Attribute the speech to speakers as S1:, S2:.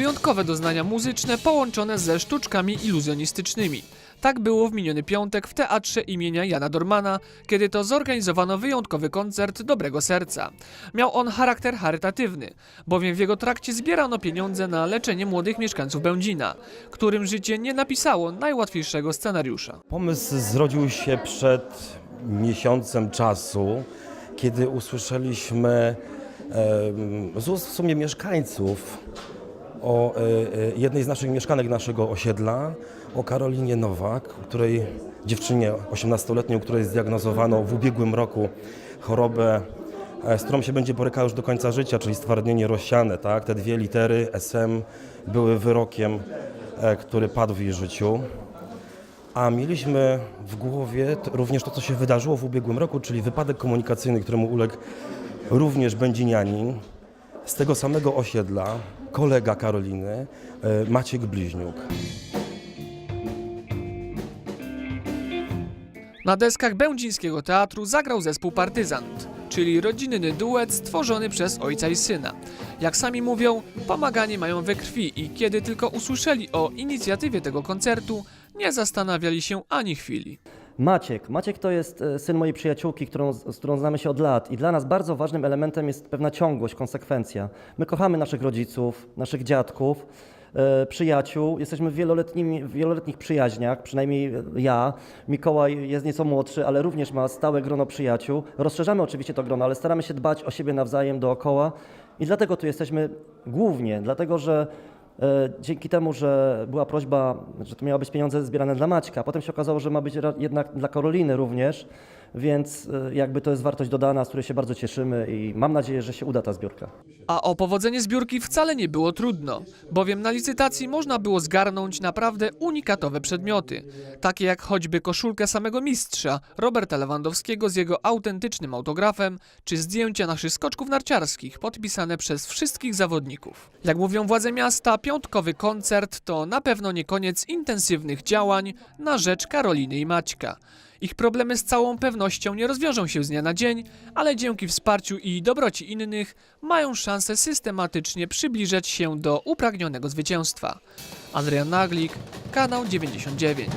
S1: wyjątkowe doznania muzyczne połączone ze sztuczkami iluzjonistycznymi. Tak było w miniony piątek w teatrze imienia Jana Dormana, kiedy to zorganizowano wyjątkowy koncert Dobrego Serca. Miał on charakter charytatywny, bowiem w jego trakcie zbierano pieniądze na leczenie młodych mieszkańców Będzina, którym życie nie napisało najłatwiejszego scenariusza.
S2: Pomysł zrodził się przed miesiącem czasu, kiedy usłyszeliśmy em, z ust w sumie mieszkańców o e, e, jednej z naszych mieszkanek naszego osiedla, o Karolinie Nowak, której dziewczynie 18-letniej, u której zdiagnozowano w ubiegłym roku chorobę, e, z którą się będzie borykała już do końca życia, czyli stwardnienie rozsiane. Tak? Te dwie litery SM były wyrokiem, który padł w jej życiu. A mieliśmy w głowie również to, co się wydarzyło w ubiegłym roku, czyli wypadek komunikacyjny, któremu uległ również będzinianin z tego samego osiedla, kolega Karoliny, e, Maciek Bliźniuk.
S1: Na deskach będzińskiego teatru zagrał zespół Partyzant, czyli rodzinny duet stworzony przez ojca i syna. Jak sami mówią, pomaganie mają we krwi i kiedy tylko usłyszeli o inicjatywie tego koncertu, nie zastanawiali się ani chwili.
S3: Maciek. Maciek to jest e, syn mojej przyjaciółki, którą, z którą znamy się od lat i dla nas bardzo ważnym elementem jest pewna ciągłość, konsekwencja. My kochamy naszych rodziców, naszych dziadków, e, przyjaciół. Jesteśmy w wieloletnimi, wieloletnich przyjaźniach, przynajmniej ja. Mikołaj jest nieco młodszy, ale również ma stałe grono przyjaciół. Rozszerzamy oczywiście to grono, ale staramy się dbać o siebie nawzajem dookoła i dlatego tu jesteśmy głównie, dlatego że E, Dzięki temu, że była prośba, że to miały być pieniądze zbierane dla Maćka, potem się okazało, że ma być jednak dla Karoliny również, więc e, jakby to jest wartość dodana, z której się bardzo cieszymy i mam nadzieję, że się uda ta zbiórka.
S1: A o powodzenie zbiórki wcale nie było trudno, bowiem na licytacji można było zgarnąć naprawdę unikatowe przedmioty, takie jak choćby koszulkę samego mistrza, Roberta Lewandowskiego z jego autentycznym autografem, czy zdjęcia naszych skoczków narciarskich podpisane przez wszystkich zawodników. Jak mówią władze miasta, piątkowy koncert to na pewno nie koniec intensywnych działań na rzecz Karoliny i Maćka. Ich problemy z całą pewnością nie rozwiążą się z dnia na dzień, ale dzięki wsparciu i dobroci innych mają szansę systematycznie przybliżać się do upragnionego zwycięstwa. Adrian Naglik, kanał 99.